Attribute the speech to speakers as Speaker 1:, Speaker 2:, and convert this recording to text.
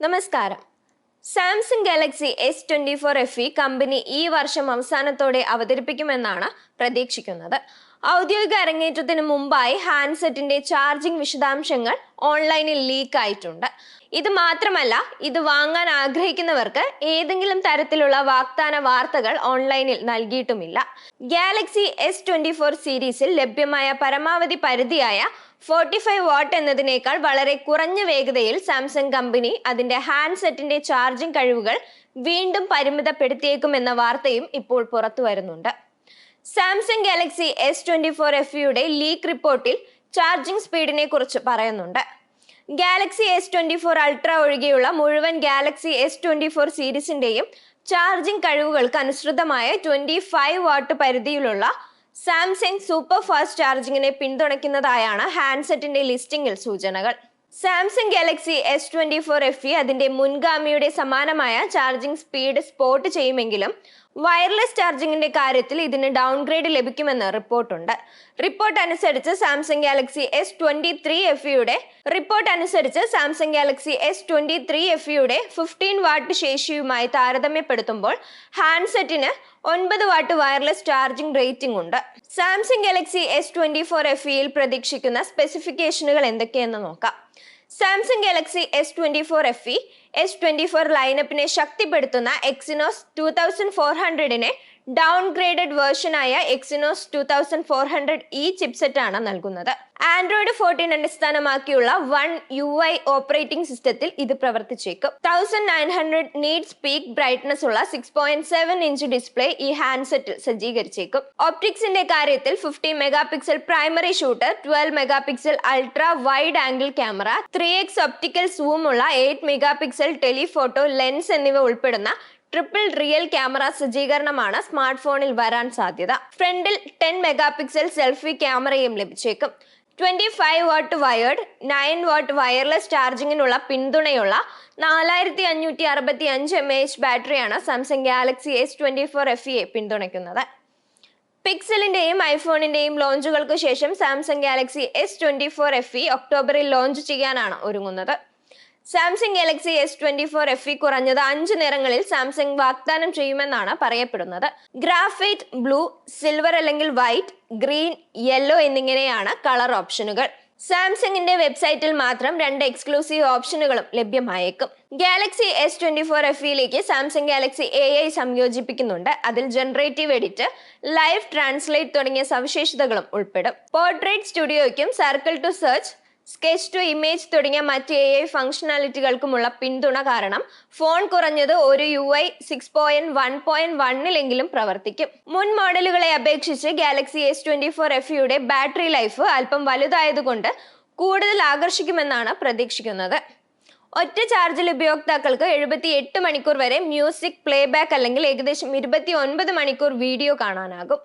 Speaker 1: നമസ്കാരം. Samsung Galaxy S twenty four F E company ഈ വർഷം അവസാനത്തോടെ അവതരിപ്പിക്കുമെന്നാണ് പ്രതീക്ഷിക്കുന്നത്. ഔദ്യോഗിക അരങ്ങേറ്റത്തിന് മുമ്പായി ഹാൻഡ്സെറ്റിന്റെ ചാർജിംഗ് വിശദാംശങ്ങൾ ഓൺലൈനിൽ ലീക്ക് ആയിട്ടുണ്ട് ഇത് മാത്രമല്ല ഇത് വാങ്ങാൻ ആഗ്രഹിക്കുന്നവർക്ക് ഏതെങ്കിലും തരത്തിലുള്ള വാഗ്ദാന വാർത്തകൾ ഓൺലൈനിൽ നൽകിയിട്ടുമില്ല. ഗാലക്സി എസ് ട്വന്റി ഫോർ സീരീസിൽ ലഭ്യമായ പരമാവധി പരിധിയായ ഫോർട്ടി ഫൈവ് വാട്ട് എന്നതിനേക്കാൾ വളരെ കുറഞ്ഞ വേഗതയിൽ സാംസങ് കമ്പനി അതിന്റെ ഹാൻഡ്സെറ്റിന്റെ ചാർജിംഗ് കഴിവുകൾ വീണ്ടും പരിമിതപ്പെടുത്തിയേക്കുമെന്ന വാർത്തയും ഇപ്പോൾ പുറത്തു വരുന്നുണ്ട് Samsung Galaxy S twenty four F യുടെ ലീക്ക് റിപ്പോർട്ടിൽ ചാർജിംഗ് സ്പീഡിനെ കുറിച്ച് പറയുന്നുണ്ട്. Galaxy S twenty four ultra ഒഴികെയുള്ള മുഴുവൻ ഗാലക്സി എസ് ട്വന്റി ഫോർ സീരീസിന്റെയും ചാർജിംഗ് കഴിവുകൾക്ക് അനുസൃതമായ ട്വന്റി ഫൈവ് വാട്ട് പരിധിയിലുള്ള സാംസങ് സൂപ്പർ ഫാസ്റ്റ് ചാർജിങ്ങിനെ പിന്തുണയ്ക്കുന്നതായാണ് ഹാൻഡ്സെറ്റിന്റെ ലിസ്റ്റിംഗിൽ സൂചനകൾ. Samsung Galaxy S twenty four F E അതിന്റെ മുൻഗാമിയുടെ സമാനമായ ചാർജിംഗ് സ്പീഡ് സ്പോട്ട് ചെയ്യുമെങ്കിലും വയർലെസ് ചാർജിങ്ങിന്റെ കാര്യത്തിൽ ഇതിന് ഡൗൺഗ്രേഡ് ലഭിക്കുമെന്ന് റിപ്പോർട്ടുണ്ട്. റിപ്പോർട്ട് അനുസരിച്ച് Samsung Galaxy S twenty three F യുടെ റിപ്പോർട്ട് അനുസരിച്ച് Samsung Galaxy S twenty three F യുടെ ഫിഫ്റ്റീൻ വാട്ട് ശേഷിയുമായി താരതമ്യപ്പെടുത്തുമ്പോൾ ഹാൻഡ്സെറ്റിന് ഒൻപത് വാട്ട് വയർലെസ് ചാർജിംഗ് റേറ്റിംഗ് ഉണ്ട്. Samsung Galaxy S twenty four F ഇയിൽ പ്രതീക്ഷിക്കുന്ന സ്പെസിഫിക്കേഷനുകൾ എന്തൊക്കെയെന്ന് നോക്കാം. Samsung Galaxy S twenty four F E S twenty four ലൈനപ്പിനെ ശക്തിപ്പെടുത്തുന്ന എക്സിനോസ് ടു തൗസൻഡ് ഫോർ ഹൺഡ്രഡിനെ downgraded വേർഷനായ Exynos two thousand four hundred E chipset ആണ് നൽകുന്നത്. ആൻഡ്രോയിഡ് ഫോർട്ടീൻ അടിസ്ഥാനമാക്കിയുള്ള വൺ യു ഐ ഓപ്പറേറ്റിംഗ് സിസ്റ്റത്തിൽ ഇത് പ്രവർത്തിച്ചേക്കും. Thousand nine hundred nits peak brightness ഉള്ള six point seven inch display ഈ ഹാൻഡ്സെറ്റിൽ സജ്ജീകരിച്ചേക്കും. ഒപ്റ്റിക്സിന്റെ കാര്യത്തിൽ fifty mega pixel primary shooter twelve mega pixel ultra wide angle camera three X optical സൂമുള്ള eight mega pixel telephoto lens എന്നിവ ഉൾപ്പെടുന്ന triple rear camera സജ്ജീകരണമാണ് smart ഫോണിൽ വരാൻ സാധ്യത. ഫ്രണ്ടിൽ ടെൻ മെഗാ പിക്സൽ സെൽഫി ക്യാമറയും ലഭിച്ചേക്കും. Twenty five watt wired nine watt wireless ചാർജിങ്ങിനുള്ള പിന്തുണയുള്ള നാലായിരത്തി അഞ്ഞൂറ്റി അറുപത്തി അഞ്ച് എം എച്ച് ബാറ്ററിയാണ് Samsung Galaxy S twenty four F A പിന്തുണയ്ക്കുന്നത്. പിക്സലിന്റെയും ഐഫോണിന്റെയും ലോഞ്ചുകൾക്ക് ശേഷം Samsung Galaxy S twenty four F E ഒക്ടോബറിൽ ലോഞ്ച് ചെയ്യാനാണ് ഒരുങ്ങുന്നത്. Samsung Galaxy S twenty four F E കുറഞ്ഞത് അഞ്ച് നിറങ്ങളിൽ സാംസങ് വാഗ്ദാനം ചെയ്യുമെന്നാണ് പറയപ്പെടുന്നത്. ഗ്രാഫൈറ്റ് ബ്ലൂ സിൽവർ അല്ലെങ്കിൽ വൈറ്റ് ഗ്രീൻ യെല്ലോ എന്നിങ്ങനെയാണ് കളർ ഓപ്ഷനുകൾ സാംസങ്ങിന്റെ വെബ്സൈറ്റിൽ മാത്രം രണ്ട് എക്സ്ക്ലൂസീവ് ഓപ്ഷനുകളും ലഭ്യമായേക്കും. Galaxy S twenty four F ഇയിലേക്ക് Samsung Galaxy A I സംയോജിപ്പിക്കുന്നുണ്ട്. അതിൽ ജനറേറ്റീവ് എഡിറ്റ് ലൈവ് ട്രാൻസ്ലേറ്റ് തുടങ്ങിയ സവിശേഷതകളും ഉൾപ്പെടും. Portrait സ്റ്റുഡിയോയ്ക്കും circle to search sketch to image തുടങ്ങിയ മറ്റ് എ ഐ ഫംഗ്ഷനാലിറ്റികൾക്കുമുള്ള പിന്തുണ കാരണം ഫോൺ കുറഞ്ഞത് ഒരു U I six point one point വണ്ണിലെങ്കിലും പ്രവർത്തിക്കും. മുൻ മോഡലുകളെ അപേക്ഷിച്ച് Galaxy S twenty four F യുടെ ബാറ്ററി ലൈഫ് അല്പം വലുതായതുകൊണ്ട് കൂടുതൽ ആകർഷിക്കുമെന്നാണ് പ്രതീക്ഷിക്കുന്നത്. ഒറ്റ ചാർജിൽ ഉപയോക്താക്കൾക്ക് എഴുപത്തി എട്ട് മണിക്കൂർ വരെ മ്യൂസിക് പ്ലേബാക്ക് അല്ലെങ്കിൽ ഏകദേശം ഇരുപത്തി ഒൻപത് മണിക്കൂർ വീഡിയോ കാണാനാകും.